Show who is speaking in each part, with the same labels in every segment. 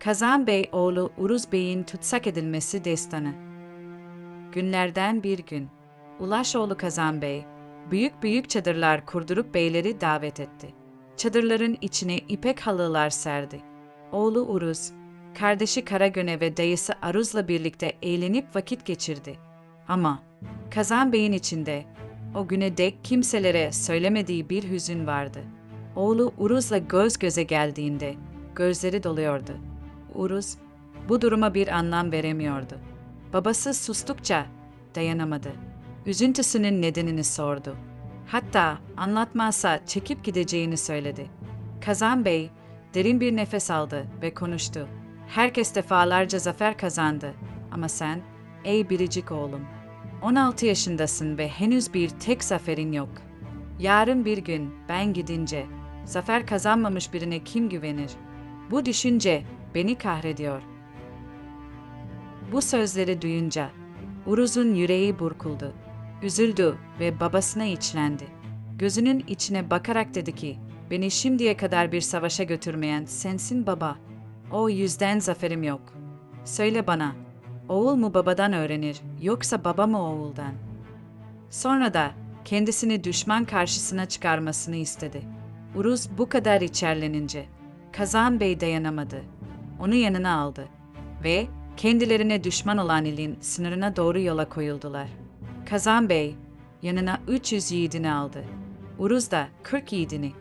Speaker 1: Kazan Bey oğlu Uruz Bey'in tutsak edilmesi destanı. Günlerden bir gün, Ulaşoğlu Kazan Bey, büyük büyük çadırlar kurdurup beyleri davet etti. Çadırların içine ipek halılar serdi. Oğlu Uruz, kardeşi Karagöne ve dayısı Aruz'la birlikte eğlenip vakit geçirdi. Ama Kazan Bey'in içinde o güne dek kimselere söylemediği bir hüzün vardı. Oğlu Uruz'la göz göze geldiğinde gözleri doluyordu. Uruz bu duruma bir anlam veremiyordu. Babası sustukça dayanamadı. Üzüntüsünün nedenini sordu. Hatta anlatmazsa çekip gideceğini söyledi. Kazan Bey derin bir nefes aldı ve konuştu. Herkes defalarca zafer kazandı ama sen, ey biricik oğlum, 16 yaşındasın ve henüz bir tek zaferin yok. Yarın bir gün ben gidince zafer kazanmamış birine kim güvenir? Bu düşünce beni kahrediyor. Bu sözleri duyunca Uruz'un yüreği burkuldu. Üzüldü ve babasına içlendi. Gözünün içine bakarak dedi ki, beni şimdiye kadar bir savaşa götürmeyen sensin baba. O yüzden zaferim yok. Söyle bana, oğul mu babadan öğrenir yoksa baba mı oğuldan? Sonra da kendisini düşman karşısına çıkarmasını istedi. Uruz bu kadar içerlenince Kazan Bey dayanamadı. Onu yanına aldı ve kendilerine düşman olan ilin sınırına doğru yola koyuldular. Kazan Bey yanına 300 yiğidini aldı. Uruz da 40 yiğidini.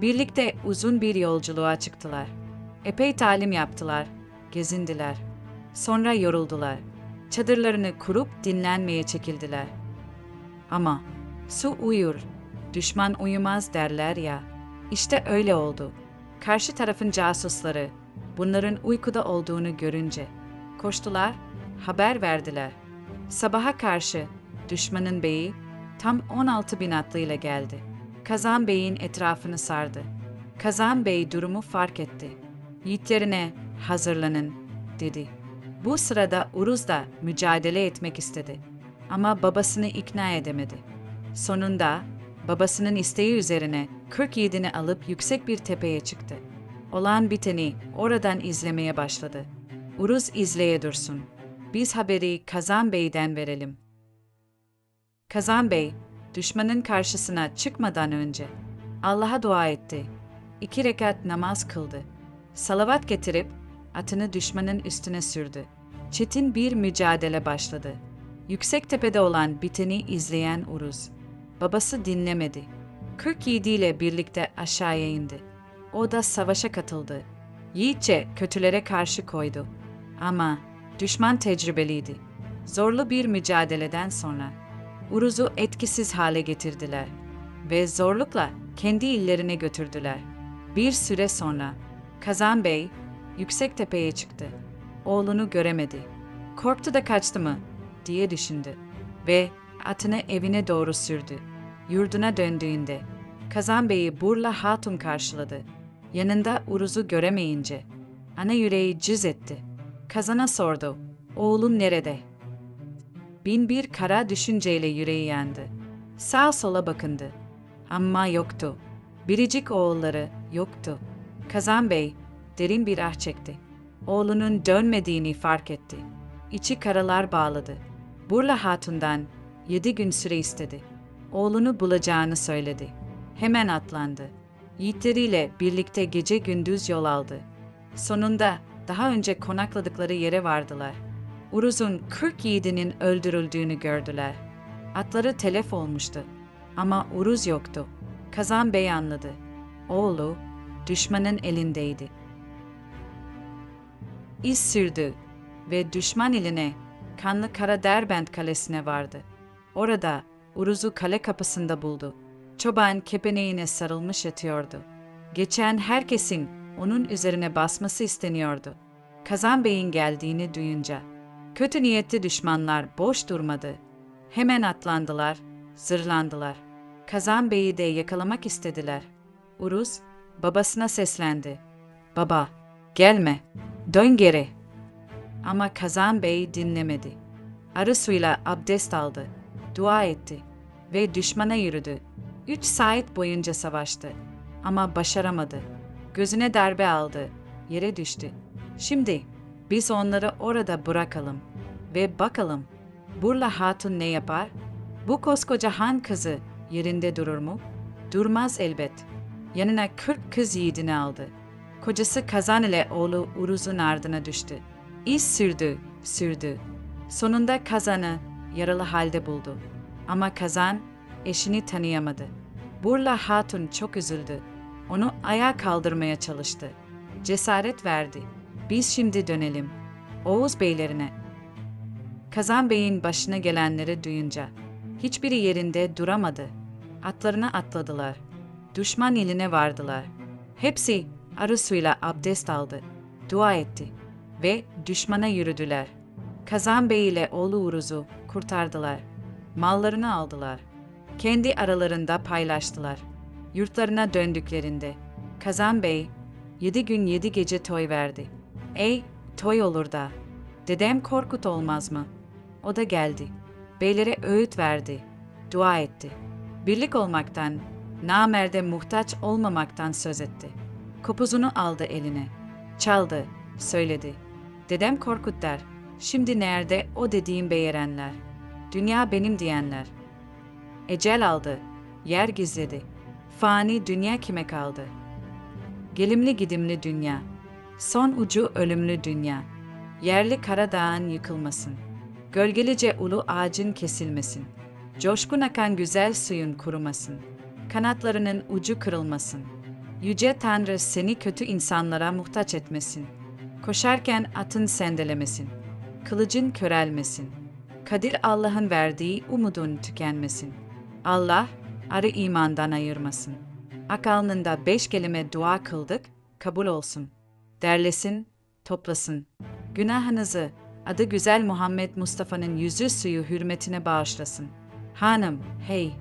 Speaker 1: Birlikte uzun bir yolculuğa çıktılar. Epey talim yaptılar, gezindiler. Sonra yoruldular. Çadırlarını kurup dinlenmeye çekildiler. Ama su uyur, düşman uyumaz derler ya. İşte öyle oldu. Karşı tarafın casusları bunların uykuda olduğunu görünce koştular, haber verdiler. Sabaha karşı düşmanın beyi tam 16 bin atlıyla geldi. Kazan Bey'in etrafını sardı. Kazan Bey durumu fark etti. Yiğitlerine hazırlanın dedi. Bu sırada Uruz da mücadele etmek istedi. Ama babasını ikna edemedi. Sonunda babasının isteği üzerine 40 yiğidini alıp yüksek bir tepeye çıktı. Olan biteni oradan izlemeye başladı. Uruz izleye dursun. Biz haberi Kazan Bey'den verelim. Kazan Bey, düşmanın karşısına çıkmadan önce Allah'a dua etti. İki rekat namaz kıldı. Salavat getirip atını düşmanın üstüne sürdü. Çetin bir mücadele başladı. Yüksek tepede olan biteni izleyen Uruz. Babası dinlemedi. 47 ile birlikte aşağıya indi. O da savaşa katıldı. Yiğitçe kötülere karşı koydu. Ama düşman tecrübeliydi. Zorlu bir mücadeleden sonra Uruz'u etkisiz hale getirdiler ve zorlukla kendi illerine götürdüler. Bir süre sonra Kazan Bey yüksek tepeye çıktı. Oğlunu göremedi. Korktu da kaçtı mı diye düşündü ve atını evine doğru sürdü. Yurduna döndüğünde Kazan Bey'i Burla Hatun karşıladı. Yanında Uruz'u göremeyince ana yüreği cız etti. Kazana sordu. Oğlun nerede? Bin bir kara düşünceyle yüreği yandı. Sağ sola bakındı. Ama yoktu. Biricik oğulları yoktu. Kazan Bey derin bir ah çekti. Oğlunun dönmediğini fark etti. İçi karalar bağladı. Burla Hatun'dan yedi gün süre istedi. Oğlunu bulacağını söyledi. Hemen atlandı. Yiğitleriyle birlikte gece gündüz yol aldı. Sonunda daha önce konakladıkları yere vardılar. Uruz'un 40 yiğidinin öldürüldüğünü gördüler. Atları telef olmuştu. Ama Uruz yoktu. Kazan Bey anladı. Oğlu düşmanın elindeydi. İz sürdü ve düşman eline kanlı Kara Derbent Kalesi'ne vardı. Orada Uruz'u kale kapısında buldu. Çoban kepeneğine sarılmış yatıyordu. Geçen herkesin onun üzerine basması isteniyordu. Kazan Bey'in geldiğini duyunca kötü niyetli düşmanlar boş durmadı. Hemen atlandılar, zırlandılar. Kazan Bey'i de yakalamak istediler. Uruz babasına seslendi. Baba, gelme, dön geri. Ama Kazan Bey dinlemedi. Arı suyla abdest aldı, dua etti ve düşmana yürüdü. Üç saat boyunca savaştı ama başaramadı. Gözüne darbe aldı, yere düştü. Şimdi biz onları orada bırakalım ve bakalım Burla Hatun ne yapar? Bu koskoca han kızı yerinde durur mu? Durmaz elbet. Yanına 40 kız yiğidini aldı. Kocası Kazan ile oğlu Uruz'un ardına düştü. İz sürdü, sürdü. Sonunda Kazan'ı yaralı halde buldu. Ama Kazan eşini tanıyamadı. Burla Hatun çok üzüldü. Onu ayağa kaldırmaya çalıştı. Cesaret verdi. Biz şimdi dönelim. Oğuz beylerine. Kazan Bey'in başına gelenleri duyunca hiçbiri yerinde duramadı. Atlarına atladılar. Düşman iline vardılar. Hepsi arı suyla abdest aldı. Dua etti ve düşmana yürüdüler. Kazan Bey ile oğlu Uruz'u kurtardılar. Mallarını aldılar. Kendi aralarında paylaştılar. Yurtlarına döndüklerinde Kazan Bey yedi gün yedi gece toy verdi. Ey toy olur da dedem Korkut olmaz mı? O da geldi. Beylere öğüt verdi. Dua etti. Birlik olmaktan, namerde muhtaç olmamaktan söz etti. Kopuzunu aldı eline. Çaldı, söyledi. Dedem Korkut der. Şimdi nerede o dediğim beyerenler? Dünya benim diyenler. Ecel aldı, yer gizledi. Fani dünya kime kaldı? Gelimli gidimli dünya. Son ucu ölümlü dünya. Yerli Karadağ'ın yıkılmasın. Gölgelice ulu ağacın kesilmesin. Coşkun akan güzel suyun kurumasın. Kanatlarının ucu kırılmasın. Yüce Tanrı seni kötü insanlara muhtaç etmesin. Koşarken atın sendelemesin. Kılıcın körelmesin. Kadir Allah'ın verdiği umudun tükenmesin. Allah arı imandan ayırmasın. Akalnında beş kelime dua kıldık, kabul olsun. Derlesin, toplasın. Günahınızı adı güzel Muhammed Mustafa'nın yüzü suyu hürmetine bağışlasın. Hanım, hey,